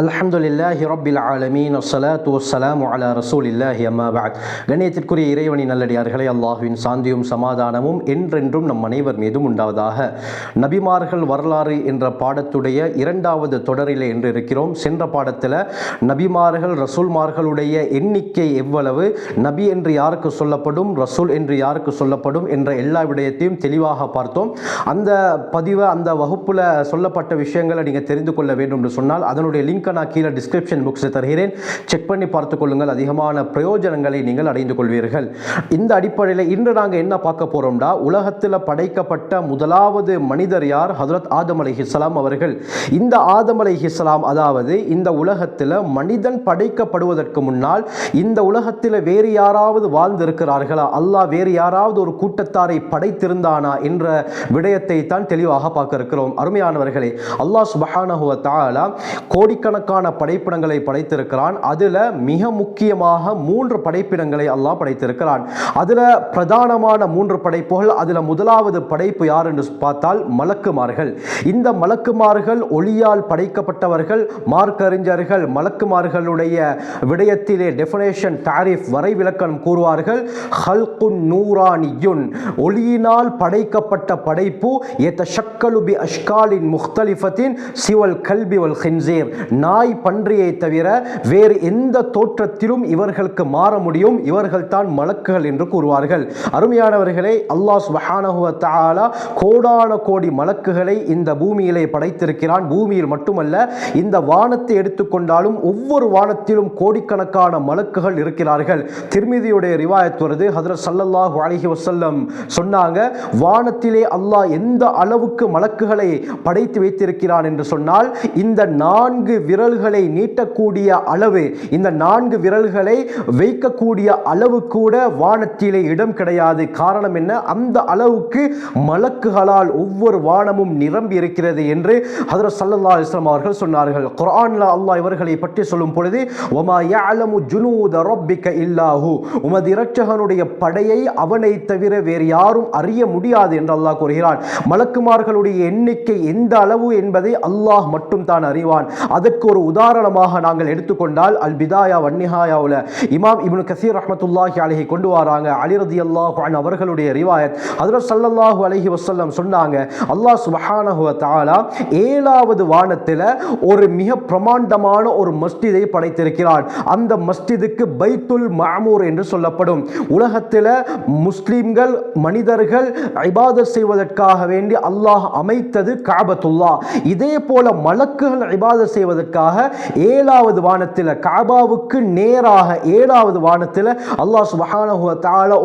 அல்ஹம்துலில்லாஹி ரபில் ஆலமீன். அஸ்ஸலாத்து வஸ்ஸலாமு அலா ரசூலில்லாஹி அம்மா பஅத். கண்ணியத்திற்குரிய இறைவனின் நல்லடியார்களே அல்லாஹுவின் சாந்தியும் சமாதானமும் என்றென்றும் நம் அனைவர் மீதும் உண்டாவதாக. நபிமார்கள் வரலாறு என்ற பாடத்துடைய இரண்டாவது தொடரிலே என்று இருக்கிறோம். சென்ற பாடத்தில் நபிமார்கள் ரசூல்மார்களுடைய எண்ணிக்கை எவ்வளவு நபி என்று யாருக்கு சொல்லப்படும் ரசூல் என்று யாருக்கு சொல்லப்படும் என்ற எல்லா விடயத்தையும் தெளிவாக பார்த்தோம். அந்த பதிவை அந்த வகுப்பில் சொல்லப்பட்ட விஷயங்களை நீங்கள் தெரிந்து கொள்ள வேண்டும் என்று சொன்னால் அதனுடைய லிங்க்கை நான் கீழே டிஸ்கிரிப்ஷன் புக்ஸில் தருகிறேன். செக் பண்ணி பார்த்துக் கொள்ளுங்கள். அதிகமான பிரயோஜனங்களை நீங்கள் அடைந்து கொள்வீர்கள். இந்த அடிப்படையில் இன்று நாங்கள் என்ன பார்க்க போகிறோம்டா உலகத்தில் படைக்கப்பட்ட முதலாவது மனிதர் யார்? ஹதரத் ஆதம் அலி அலைஹிஸ்ஸலாம் அவர்கள். இந்த ஆதம் அலி அலைஹிஸ்ஸலாம் அதாவது இந்த உலகத்தில் மனிதன் படைக்கப்படுவதற்கு முன்னால் இந்த உலகத்தில் வேறு யாராவது வாழ்ந்திருக்கிறார்களா? அல்லாஹ் வேறு யாராவது ஒரு கூட்டத்தாரை படைத்திருந்தானா? என்ற விடயத்தை தான் தெளிவாக பார்க்க இருக்கிறோம் அருமையானவர்களே அல்லாஹ் சுபஹானஹுவ தாலா கோடி கோடிக்கணக்கான படைப்பிடங்களை படைத்திருக்கிறான். அதில் மிக முக்கியமாக மூன்று படைப்பிடங்களை அல்லாஹ் படைத்திருக்கிறான். அதில் பிரதானமான மூன்று படைப்புகள் அதில் முதலாவது படைப்பு யார் என்று பார்த்தால் மலக்குமார்கள். இந்த மலக்குமார்கள் ஒளியால் படைக்கப்பட்டவர்கள் மார்க்கறிஞர்கள் மலக்குமார்களுடைய விடயத்திலே டெஃபினேஷன் தாரிஃப் வரைவிலக்கணம் கூறுவார்கள். ஹல்குன் நூரானியுன் ஒளியினால் படைக்கப்பட்ட படைப்பு எத்தஷக்கலு பி அஷ்காலின் முக்தலிஃபத்தின் சிவல் கல்பி வல் ஹின்சீர் நாய் பன்றியை தவிர வேறு எந்த தோற்றத்திலும் இவர்களுக்கு மாற முடியும். இவர்கள் தான் மலக்குகள் என்று கூறுவார்கள். அருமையானவர்களே அல்லாஹ் சுபஹானஹு கோடான கோடி மலக்குகளை இந்த பூமியிலே படைத்திருக்கிறான். பூமியில் மட்டுமல்ல இந்த வானத்தை எடுத்துக்கொண்டாலும் ஒவ்வொரு வானத்திலும் கோடிக்கணக்கான மலக்குகள் இருக்கிறார்கள். திருமிதியுடைய ரிவாயத் வருது. ஹதரத் சல்லல்லாஹு அலஹி வசல்லம் சொன்னாங்க வானத்திலே அல்லாஹ் எந்த அளவுக்கு மலக்குகளை படைத்து வைத்திருக்கிறான்? என்று சொன்னால் இந்த நான்கு விரல்களை நீட்டக்கூடிய அளவு இந்த நான்கு விரல்களை வைக்கக்கூடிய அளவு கூட வானத்திலே இடம் கிடையாது. காரணம் என்ன? அந்த அளவுக்கு மலக்குகளால் ஒவ்வொரு வானமும் நிரம்பி இருக்கிறது என்று ஹதரத் ஸல்லல்லாஹு இஸ்லாம் அவர்கள் சொன்னார்கள். குரான்ல அல்லாஹ் இவர்களை பற்றி சொல்லும் பொழுது ஒமா யாலமு ஜுனூத ரொப்பிக்க இல்லாஹு. உமது இரட்சகனுடைய படையை அவனை தவிர வேறு யாரும் அறிய முடியாது என்று அல்லாஹ் கூறுகிறான். மலக்குமார்களுடைய எண்ணிக்கை எந்த அளவு என்பதை அல்லாஹ் மட்டும் தான் அறிவான். அதற்கு ஒரு உதாரணமாக நாங்கள் எடுத்துக்கொண்டால் அல் பிதாயா வன்னிஹாயாவில் இமாம் இப்னு கசீர் ரஹமத்துல்லாஹி அலஹி கொண்டு வராங்க. அலி அல்லாஹ் அவர்களுடைய ரிவாயத். ஹஜ்ரத் ஸல்லல்லாஹு அலஹி வசல்லம் சொன்னாங்க அல்லாஹ் சுப்ஹானஹு தாலா ஏழாவது வானத்தில் ஒரு மிக பிரமாண்டமான ஒரு மஸ்ஜிதை படைத்திருக்கிறார் அந்த மஸ்ஜிதுக்கு பைத்துல் மாமூர் என்று சொல்லப்படும். உலகத்தில் முஸ்லீம்கள் மனிதர்கள் இபாதத் செய்வதற்காக வேண்டி அல்லாஹ் அமைத்தது காபத்துல்லா. இதே போல மலக்குகள் இபாதத் செய்வதற்காக ஏழாவது வானத்தில் காபாவுக்கு நேராக ஏழாவது வானத்தில் அல்லாஹ் சுபஹானஹு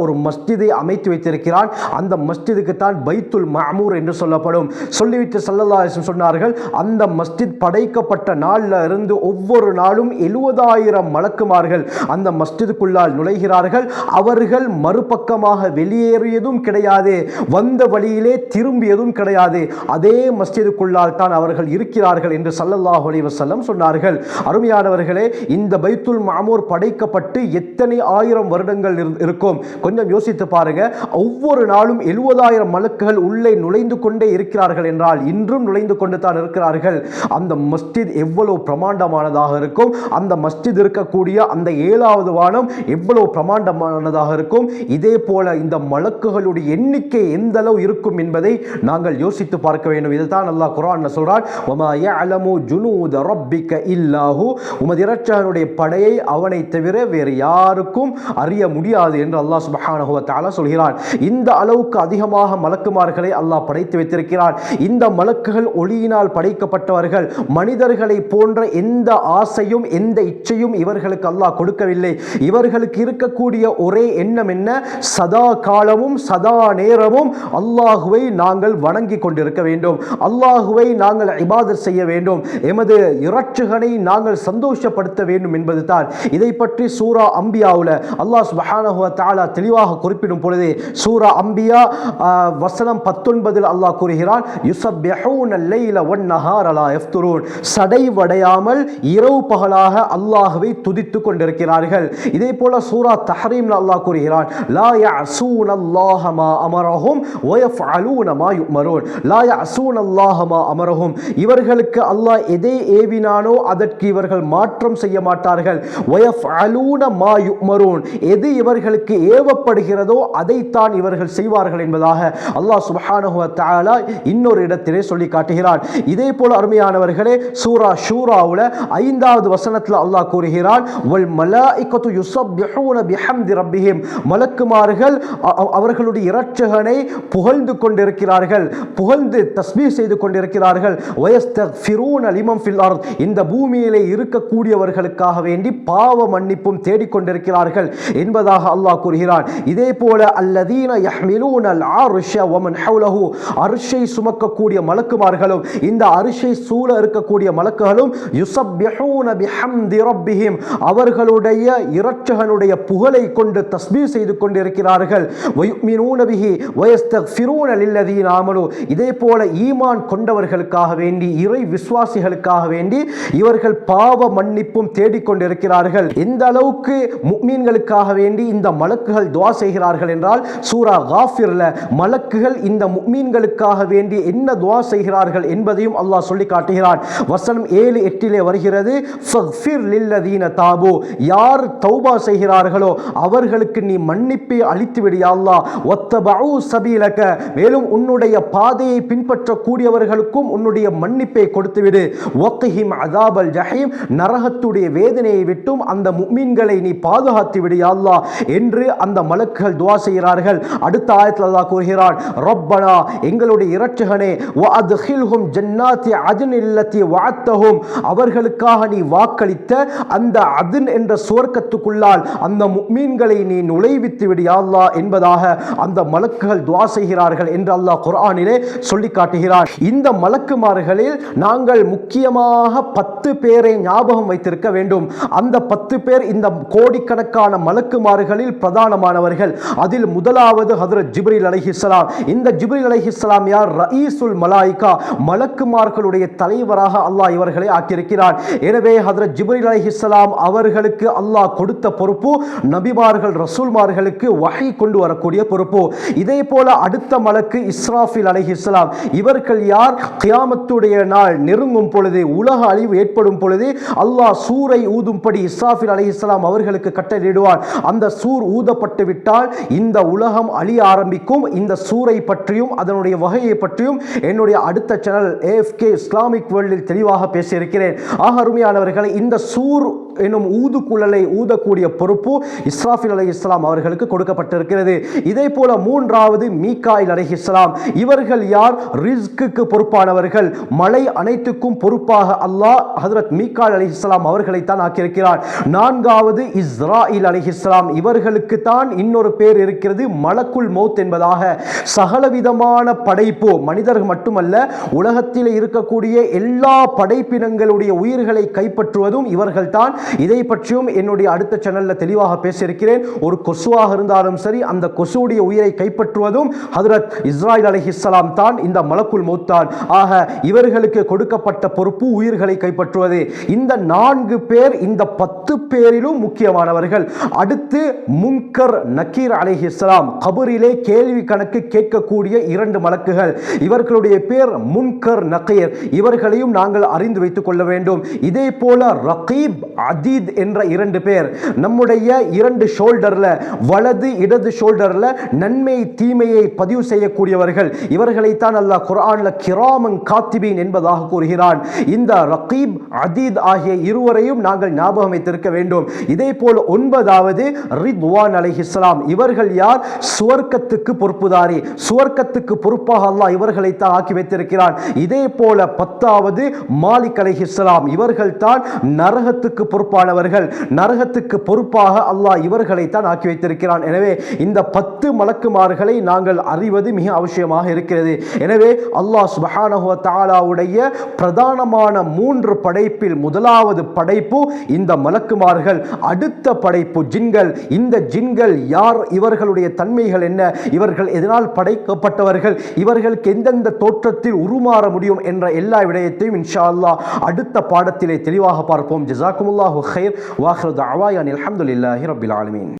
ஒரு மஸ்ஜிதை அமைத்து வைத்திருக்கிறான். அந்த மஸ்ஜிதுக்கு தான் பைத்துல் மாமூர் என்று சொல்லப்படும். சொல்லிவிட்டு சல்லல்லா சொன்னார்கள் அந்த மஸ்ஜித் படைக்கப்பட்ட நாளில் இருந்து ஒவ்வொரு நாளும் எழுபதாயிரம் மலக்குமார்கள் அந்த மஸ்ஜிதுக்குள்ளால் நுழைகிறார்கள். அவர்கள் மறுபக்கமாக வெளியேறியதும் கிடையாது வந்த வழியிலே திரும்பியதும் கிடையாது. அதே மஸ்ஜிதுக்குள்ளால் தான் அவர்கள் இருக்கிறார்கள் என்று சல்லல்லாஹ் அலைஹி வஸல்லம் சொன்னார்கள் அருமையானவர்களே இந்த பைத்துல் மாமூர் படைக்கப்பட்டு எத்தனை ஆயிரம் வருடங்கள் இரு- இருக்கும்? கொஞ்சம் யோசித்து பாருங்க. ஒவ்வொரு நாளும் எழுபதாயிரம் மலக்குகள் உள்ளே நுழைந்து கொண்டே இருக்கிறார்கள் என்றால் இன்றும் நுழைந்து கொண்டு தான் இருக்கிறார்கள். அந்த மஸ்ஜித் எவ்வளவு பிரமாண்டமானதாக இருக்கும்? அந்த மஸ்ஜித் இருக்கக்கூடிய அந்த ஏழாவது வானம் எவ்வளவு பிரமாண்டமானதாக இருக்கும்? இதே போல இந்த மலக்குகளுடைய எண்ணிக்கை எந்த அளவு இருக்கும் என்பதை நாங்கள் யோசித்து பார்க்க வேண்டும். இதுதான் அல்லாஹ் குரான் சொல்றான் ரப்பிக்க இல்லாஹு உமது இரட்சகனுடைய படையை அவனை தவிர வேறு யாருக்கும் அறிய முடியாது என்று அல்லாஹ் சுப்ஹானஹு சொல்கிறான். இந்த அளவுக்கு அதிகமாக மலக்குமார்களை அல்லாஹ் படைத்து வைத்திருக்கிறான். இந்த மலக்குகள் ஒளியினால் படைக்கப்பட்டவர்கள் மனிதர்களை போன்ற எந்த ஆசையும் எந்த இச்சையும் இவர்களுக்கு அல்லாஹ் கொடுக்கவில்லை. இவர்களுக்கு இருக்கக்கூடிய ஒரே எண்ணம் என்ன? சதா காலமும் சதா நேரமும் அல்லாஹுவை நாங்கள் வணங்கி கொண்டிருக்க வேண்டும். அல்லாஹுவை நாங்கள் இபாதத் செய்ய வேண்டும். எமது இரட்சகனை நாங்கள் சந்தோஷப்படுத்த வேண்டும் என்பது தான் இதை பற்றி சூரா அம்பியாவில் அல்லாஹ் சுப்ஹானஹு தாலா தெளிவாக குறிப்பிடும் பொழுது சூரா அம்பியா வசனம் பத்தொன்பதில் அல்லாஹ் கூறுகிறான் யுசப்பிஹூன லைல ஒன் நஹார அலா எஃப்துரூன் சடைவடையாமல் இரவு பகலாக அல்லாஹுவை துதித்துக் கொண்டிருக்கிறார்கள். இதே போல சூரா தஹரீம்ல அல்லாஹ் கூறுகிறான் லா யஅஸூன அல்லாஹ மா அமரஹும் வ யஃப்அலூன மா யுமரூன் லா யஅஸூன அல்லாஹ மா அமரஹும். இவர்களுக்கு அல்லாஹ் எதை ஏவி ஏவினானோ அதற்கு இவர்கள் மாற்றம் செய்ய மாட்டார்கள். வயஃபஅலூன மா யுமரூன். எது இவர்களுக்கு ஏவப்படுகிறதோ அதைத்தான் இவர்கள் செய்வார்கள் என்பதாக அல்லாஹ் சுப்ஹானஹு வ இன்னொரு இடத்திலே சொல்லி காட்டுகிறான். இதே போல அருமையானவர்களே சூரா ஷூராவுல ஐந்தாவது வசனத்தில் அல்லாஹ் கூறுகிறான் வல் மலாயிகத்து யுஸப்பிஹூன பிஹம்தி ரப்பிஹிம். மலக்குமார்கள் அவர்களுடைய இரட்சகனை புகழ்ந்து கொண்டிருக்கிறார்கள் புகழ்ந்து தஸ்பீஹ் செய்து கொண்டிருக்கிறார்கள். வயஸ்தக்ஃபிரூன லிமன் ஃபில் இந்த பூமியிலே இருக்கக்கூடியவர்களுக்காக வேண்டி பாவ மன்னிப்பும் தேடிக்கொண்டிருக்கிறார்கள் என்பதாக அல்லாஹ் கூறுகிறான். இதே போல அல்லதீன யஹ்மிலூன அல் வமன் ஹவுலஹு சுமக்கக்கூடிய மலக்குமார்களும் இந்த அரிசை சூழ இருக்கக்கூடிய மலக்குகளும் யுசப்பிஹூன பிஹம்தி ரப்பிஹிம் அவர்களுடைய இரட்சகனுடைய புகழை கொண்டு தஸ்மீ செய்து கொண்டிருக்கிறார்கள். வயுமினூன பிஹி வயஸ்தக்ஃபிரூன லில்லதீன ஆமனு இதே போல ஈமான் கொண்டவர்களுக்காக வேண்டி இறை விசுவாசிகளுக்காக வேண்டி வேண்டி இவர்கள் பாவ மன்னிப்பும் தேடிக்கொண்டிருக்கிறார்கள். எந்த அளவுக்கு முக்மீன்களுக்காக வேண்டி இந்த மலக்குகள் துவா செய்கிறார்கள் என்றால் சூரா காஃபிர்ல மலக்குகள் இந்த முக்மீன்களுக்காக வேண்டி என்ன துவா செய்கிறார்கள் என்பதையும் அல்லாஹ் சொல்லி காட்டுகிறான் வசனம் ஏழு எட்டிலே வருகிறது தாபு. யார் தௌபா செய்கிறார்களோ அவர்களுக்கு நீ மன்னிப்பை அளித்து விடு யா அல்லாஹ். ஒத்தபஉ சபீலக. மேலும் உன்னுடைய பாதையை பின்பற்றக்கூடியவர்களுக்கும் உன்னுடைய மன்னிப்பை கொடுத்துவிடு. விடு அலைஹிம் அதாபல் ஜஹீம் நரகத்துடைய வேதனையை விட்டும் அந்த முக்மீன்களை நீ பாதுகாத்து விடு யா என்று அந்த மலக்குகள் துவா செய்கிறார்கள். அடுத்த ஆயத்தில் அல்லாஹ் கூறுகிறான் ரப்பனா எங்களுடைய இரட்சகனே வஅத்ஹில்ஹும் ஜன்னாத்தி அஜன் இல்லத்தி வாத்தஹும் அவர்களுக்காக நீ வாக்களித்த அந்த அதுன் என்ற சுவர்க்கத்துக்குள்ளால் அந்த முக்மீன்களை நீ நுழைவித்து விடு யா என்பதாக அந்த மலக்குகள் துவா செய்கிறார்கள் என்று அல்லாஹ் குர்ஆனிலே சொல்லி காட்டுகிறார் இந்த மலக்குமார்களில் நாங்கள் முக்கியமாக பத்து பேரை ஞாபகம் வைத்திருக்க வேண்டும். அந்த பத்து பேர் இந்த கோடிக்கணக்கான மலக்குமாறுகளில் பிரதானமானவர்கள். அதில் முதலாவது ஹதரத் ஜிப்ரில் அலஹிஸ்லாம் இந்த ஜிப்ரில் அலஹிஸ்லாம் யார்? ரயீசுல் மலாய்கா. மலக்குமார்களுடைய தலைவராக அல்லாஹ் இவர்களை ஆக்கியிருக்கிறான். எனவே ஹதரத் ஜிப்ரில் அலஹிஸ்லாம் அவர்களுக்கு அல்லாஹ் கொடுத்த பொறுப்பு நபிமார்கள் ரசூல்மார்களுக்கு வகை கொண்டு வரக்கூடிய பொறுப்பு. இதே போல அடுத்த மலக்கு இஸ்ராஃபில் அலஹிஸ்லாம் இவர்கள் யார்? கியாமத்துடைய நாள் நெருங்கும் பொழுது உலக அழிவு ஏற்படும் பொழுது அல்லாஹ் சூரை ஊதும்படி இஸ்ராஃபில் அலைஹிஸ்ஸலாம் அவர்களுக்கு கட்டளையிடுவார் அந்த சூர் ஊதப்பட்டு விட்டால் இந்த உலகம் அழிய ஆரம்பிக்கும். இந்த சூரை பற்றியும் அதனுடைய வகையை பற்றியும் என்னுடைய அடுத்த சேனல் ஏஎஃப்கே இஸ்லாமிக் வேர்ல்டில் தெளிவாக பேசியிருக்கிறேன். ஆக அருமையானவர்களை இந்த சூர் என்னும் ஊதுக்குழலை ஊதக்கூடிய பொறுப்பு இஸ்ராஃபில் அலை இஸ்லாம் அவர்களுக்கு கொடுக்கப்பட்டிருக்கிறது. இதே போல மூன்றாவது மீகாயில் அலை இஸ்லாம் இவர்கள் யார்? ரிஸ்க்கு பொறுப்பானவர்கள். மழை அனைத்துக்கும் பொறுப்பாக அல்லாஹ் ஹதரத் மீகால் அலி இஸ்லாம் அவர்களைத்தான் ஆக்கியிருக்கிறார். நான்காவது இஸ்ராயில் அலி இஸ்லாம் இவர்களுக்கு தான் இன்னொரு பேர் இருக்கிறது மலக்குள் மௌத் என்பதாக. சகலவிதமான படைப்பு மனிதர்கள் மட்டுமல்ல உலகத்தில் இருக்கக்கூடிய எல்லா படைப்பினங்களுடைய உயிர்களை கைப்பற்றுவதும் இவர்கள் தான் இதை பற்றியும் என்னுடைய அடுத்த சேனல்ல தெளிவாக பேசியிருக்கிறேன். ஒரு கொசுவாக இருந்தாலும் சரி அந்த கொசுவுடைய உயிரை கைப்பற்றுவதும் ஹதரத் இஸ்ராயில் அலைஹிஸ்ஸலாம் தான் இந்த மலக்குள் மௌத்தான் ஆக இவர்களுக்கு கொடுக்கப்பட்ட பொறுப்பு உயிர்களை கைப்பற்றுவது. இந்த நான்கு பேர் இந்த பத்து பேரிலும் முக்கியமானவர்கள். அடுத்து முன்கர் நக்கீர் அலைஹிஸ்ஸலாம் கபரிலே கேள்வி கணக்கு கேட்கக்கூடிய இரண்டு மலக்குகள். இவர்களுடைய பேர் முன்கர் நக்கீர். இவர்களையும் நாங்கள் அறிந்து வைத்துக் கொள்ள வேண்டும். இதே போல ரகீப் அதீத் என்ற இரண்டு பேர். நம்முடைய இரண்டு ஷோல்டர்ல வலது இடது ஷோல்டர்ல நன்மை தீமையை பதிவு செய்யக்கூடியவர்கள். இவர்களைத்தான் அல்லாஹ் குரானில் கிராமன் காத்திபீன் என்பதாக கூறுகிறான். இந்த ரகீப் அதீத் ஆகிய இருவரையும் நாங்கள் ஞாபகம் வைத்திருக்க வேண்டும். இதே போல் ஒன்பதாவது ரித்வான் இஸ்லாம் இவர்கள் யார்? சுவர்க்கத்துக்கு பொறுப்புதாரி. சுவர்க்கத்துக்கு பொறுப்பாக அல்லாஹ் இவர்களைத்தான் ஆக்கி வைத்திருக்கிறான். இதே போல பத்தாவது மாலிக் அலைஹிஸ்ஸலாம் இவர்கள் தான் நரகத்துக்கு பொறுப்பு பொறுப்பானவர்கள் நரகத்துக்கு பொறுப்பாக அல்லாஹ் இவர்களை தான் ஆக்கி வைத்திருக்கிறான். எனவே இந்த பத்து மலக்குமார்களை நாங்கள் அறிவது மிக அவசியமாக இருக்கிறது. எனவே அல்லாஹ் சுபஹானஹுவ தாலாவுடைய பிரதானமான மூன்று படைப்பில் முதலாவது படைப்பு இந்த மலக்குமார்கள். அடுத்த படைப்பு ஜின்கள். இந்த ஜின்கள் யார்? இவர்களுடைய தன்மைகள் என்ன? இவர்கள் எதனால் படைக்கப்பட்டவர்கள்? இவர்களுக்கு எந்தெந்த தோற்றத்தில் உருமாற முடியும்? என்ற எல்லா விடயத்தையும் இன்ஷா அல்லா அடுத்த பாடத்திலே தெளிவாக பார்ப்போம். ஜிசாக்குமுல்லா الله خير وآخر دعوانا الحمد لله رب العالمين.